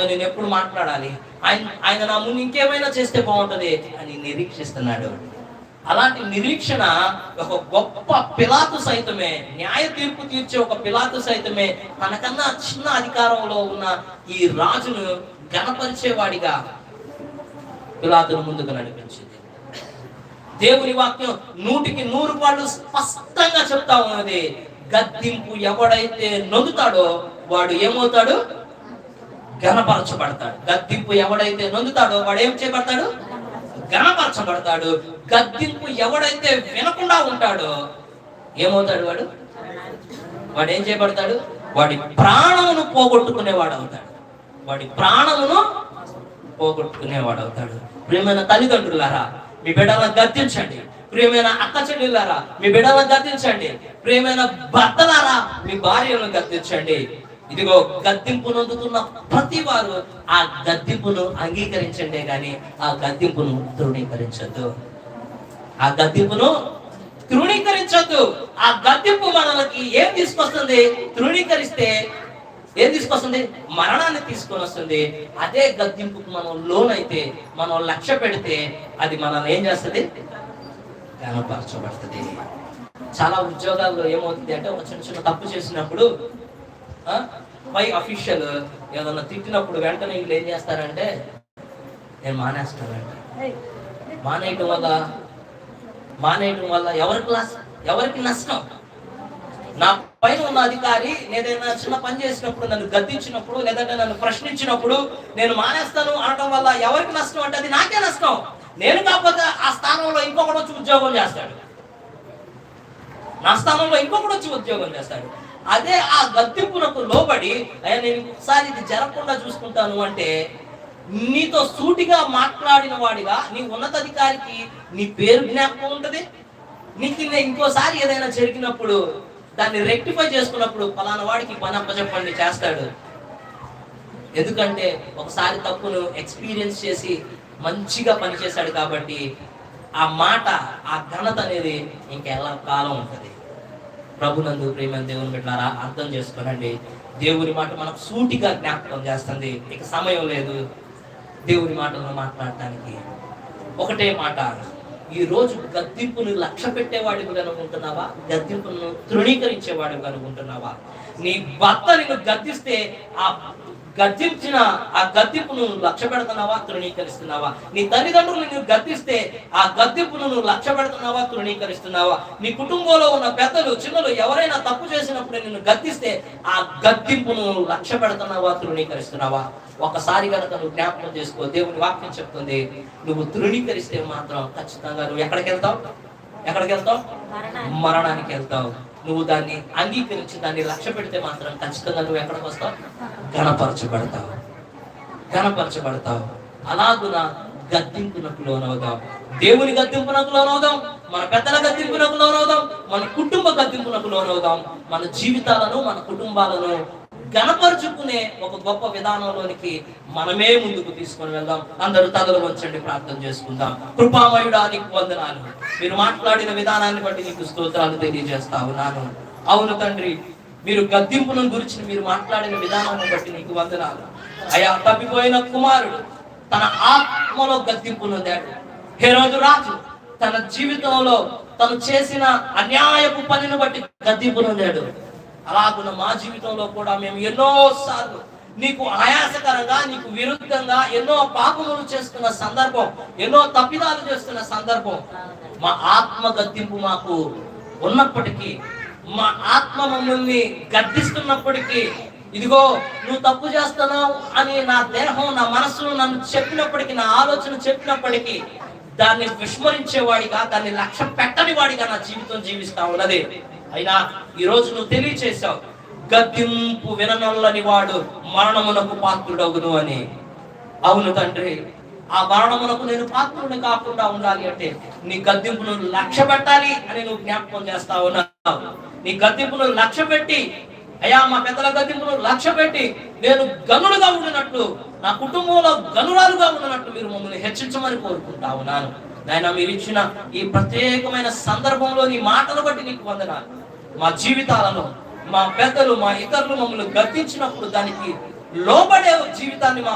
నేను ఎప్పుడు మాట్లాడాలి? ఆయన ఆయన నా ముందు ఇంకేమైనా చేస్తే బాగుంటుంది అని నిరీక్షిస్తున్నాడు. అలాంటి నిరీక్షణ ఒక గొప్ప పిలాతు సైతమే న్యాయ తీర్పు తీర్చే ఒక పిలాతు సైతమే తనకన్నా చిన్న అధికారంలో ఉన్న ఈ రాజును గణపరిచేవాడిగా పిలాతును ముందుకు నడిపించింది. దేవుని వాక్యం నూటికి నూరు పాళ్ళు స్పష్టంగా చెప్తా ఉన్నది. గద్దింపు ఎవడైతే నొందుతాడో వాడు ఏమవుతాడు? ఘనపరచబడతాడు. గద్దింపు ఎవడైతే నొందుతాడో వాడు ఏం చేయబడతాడు? గణపరచబడతాడు గద్దింపు ఎవడైతే వినకుండా ఉంటాడో ఏమవుతాడు వాడు? వాడు ఏం చేయబడతాడు? వాడి ప్రాణమును పోగొట్టుకునేవాడు అవుతాడు. వాడి ప్రాణమును పోగొట్టుకునేవాడు అవుతాడు. ప్రియమైన తల్లిదండ్రులారా మీ బిడ్డలను గద్దించండి. ప్రియమైన అక్క చెల్లెళ్ళారా మీ బిడ్డలను గద్దించండి. ప్రియమైన భర్తలారా మీ భార్యలను గద్దించండి. ఇదిగో గద్దింపు నొందుతున్న ప్రతి వారు ఆ గద్దింపును అంగీకరించండి కానీ ఆ గద్దింపును తృణీకరించద్దు. ఆ గద్దింపును తృణీకరించద్దు. ఆ గద్దింపు మనకి ఏం తీసుకొస్తుంది? తృణీకరిస్తే ఏం తీసుకొస్తుంది? మరణాన్ని తీసుకొని వస్తుంది. అదే గద్దింపుకు మనం లోన్ అయితే మనం లక్ష్య పెడితే అది మనల్ని ఏం చేస్తుంది? గనపరచబడుతుంది చాలా ఉద్యోగాల్లో ఏమవుతుంది అంటే ఒక చిన్న చిన్న తప్పు చేసినప్పుడు పై అఫీషియల్ ఏదన్నా తిట్టినప్పుడు వెంటనే వీళ్ళు ఏం చేస్తారంటే నేను మానేస్తానంట. మానేయటం వల్ల మానేయటం వల్ల ఎవరికి ఎవరికి నష్టం? నా పైన ఉన్న అధికారి ఏదైనా చిన్న పని చేసినప్పుడు నన్ను గద్దించినప్పుడు లేదంటే నన్ను ప్రశ్నించినప్పుడు నేను మానేస్తాను అనడం వల్ల ఎవరికి నష్టం అంటే అది నాకే నష్టం. నేను కాకపోతే ఆ స్థానంలో ఇంకొకటి వచ్చి ఉద్యోగం చేస్తాడు. నా స్థానంలో ఇంకొకటి వచ్చి ఉద్యోగం చేస్తాడు. అదే ఆ గద్దెంపునకు లోబడి అయ్యా నేను ఒకసారి ఇది జరగకుండా చూసుకుంటాను అంటే నీతో సూటిగా మాట్లాడిన వాడిగా నీ ఉన్నతాధికారికి నీ పేరు జ్ఞాపకం ఉంటుంది? నీకు కింద ఇంకోసారి ఏదైనా జరిగినప్పుడు దాన్ని రెక్టిఫై చేసుకున్నప్పుడు పలానా వాడికి పని అప్పచెప్పండి చేస్తాడు. ఎందుకంటే ఒకసారి తప్పును ఎక్స్పీరియన్స్ చేసి మంచిగా పనిచేశాడు కాబట్టి ఆ మాట ఆ ఘనత అనేది ఇంకెలా కాలం ఉంటుంది. ప్రభునందు ప్రేమ దేవుని బిడ్డారా అర్థం చేసుకోనండి. దేవుని మాట మనకు సూటిగా జ్ఞాపకం చేస్తుంది. ఇక సమయం లేదు దేవుని మాటలను మాట్లాడటానికి. ఒకటే మాట ఈ రోజు గద్దింపును లక్ష్య పెట్టేవాడివి అనుకుంటున్నావా గద్దెంపును తృణీకరించేవాడివి అనుకుంటున్నావా నీ భర్త నిన్ను గద్దిస్తే ఆ గద్దించిన ఆ గద్దింపును నువ్వు లక్ష్య పెడుతున్నావా? తృణీకరిస్తున్నావా? నీ తల్లిదండ్రులు నిన్ను గద్దిస్తే ఆ గద్దింపును నువ్వు లక్ష్య పెడుతున్నావా? తృణీకరిస్తున్నావా? నీ కుటుంబంలో ఉన్న పెద్దలు చిన్నలు ఎవరైనా తప్పు చేసినప్పుడు నిన్ను గద్దిస్తే ఆ గద్దింపును నువ్వు లక్ష్య పెడుతున్నావా? తృణీకరిస్తున్నావా? ఒకసారి కనుక నువ్వు జ్ఞాపకం చేసుకో దేవుని వాక్యం చెప్తుంది నువ్వు తృణీకరిస్తే మాత్రం ఖచ్చితంగా నువ్వు ఎక్కడికి వెళ్తావు? ఎక్కడికి వెళ్తావు? మరణానికి వెళ్తావు. నువ్వు దాన్ని అంగీకరించి దాన్ని లక్ష్య పెడితే మాత్రం ఖచ్చితంగా నువ్వు ఎక్కడికి వస్తావు? గణపరచబడతావు గణపరచబడతావు అలాగున గద్దింపునకు లోనవుదాం. దేవుని గద్దింపునకు లోనవుదాం. మన పెద్దల గద్దింపునకు లోనవుదాం. మన కుటుంబ గద్దింపునకు లోనవుదాం. మన జీవితాలను మన కుటుంబాలను గణపరుచుకునే ఒక గొప్ప విధానంలోనికి మనమే ముందుకు తీసుకొని వెళ్దాం. అందరూ తగలు వంచండి ప్రార్థన చేసుకుందాం. కృపామయుడా నీకు వందనాలు. మీరు మాట్లాడిన విధానాన్ని బట్టి నీకు స్తోత్రాలు తెలియజేస్తా ఉన్నాను. అవును తండ్రి మీరు గద్దింపును గురించి మీరు మాట్లాడిన విధానాన్ని బట్టి నీకు వందనాలు. అయా తప్పిపోయిన కుమారుడు తన ఆత్మలో గద్దింపు హే రోజు రాజు తన జీవితంలో తను చేసిన అన్యాయపు పనిని బట్టి గద్దింపు అలాగున అలాగున్న మా జీవితంలో కూడా మేము ఎన్నో సార్లు నీకు ఆయాసకరంగా నీకు విరుద్ధంగా ఎన్నో పాపములు చేస్తున్న సందర్భం ఎన్నో తప్పిదాలు చేస్తున్న సందర్భం మా ఆత్మ గద్దింపు మాకు ఉన్నప్పటికీ మా ఆత్మ మమ్మల్ని గద్దిస్తున్నప్పటికీ ఇదిగో నువ్వు తప్పు చేస్తున్నావు అని నా దేహం నా మనస్సు నన్ను చెప్పినప్పటికీ నా ఆలోచన చెప్పినప్పటికీ దాన్ని విస్మరించేవాడిగా దాన్ని లక్ష్యం పెట్టని వాడిగా నా జీవితం జీవిస్తా ఉన్నది. అయినా ఈ రోజు నువ్వు తెలియచేశావు గద్దింపు విననొల్లని వాడు మరణమునకు పాత్రుడవును అని. అవును తండ్రి ఆ మరణమునకు నేను పాత్రుడు కాకుండా ఉండాలి అంటే నీ గద్దింపును లక్ష్య పెట్టాలి అని నువ్వు జ్ఞాపకం చేస్తా ఉన్నావు. నీ గద్దింపును లక్ష్య పెట్టి అయ్యా మా పెద్దల గద్దెంపును లక్ష్య పెట్టి నేను గనులుగా ఉండినట్లు నా కుటుంబంలో గనురాలుగా ఉండినట్లు మీరు మమ్మల్ని హెచ్చించమని కోరుకుంటా ఉన్నాను. నాయన మీరు ఇచ్చిన ఈ ప్రత్యేకమైన సందర్భంలో నీ మాటలు బట్టి నీకు వందనాలు. మా జీవితాలను మా పెద్దలు మా ఇతరులు మమ్మల్ని గద్దించినప్పుడు దానికి లోబడే జీవితాన్ని మా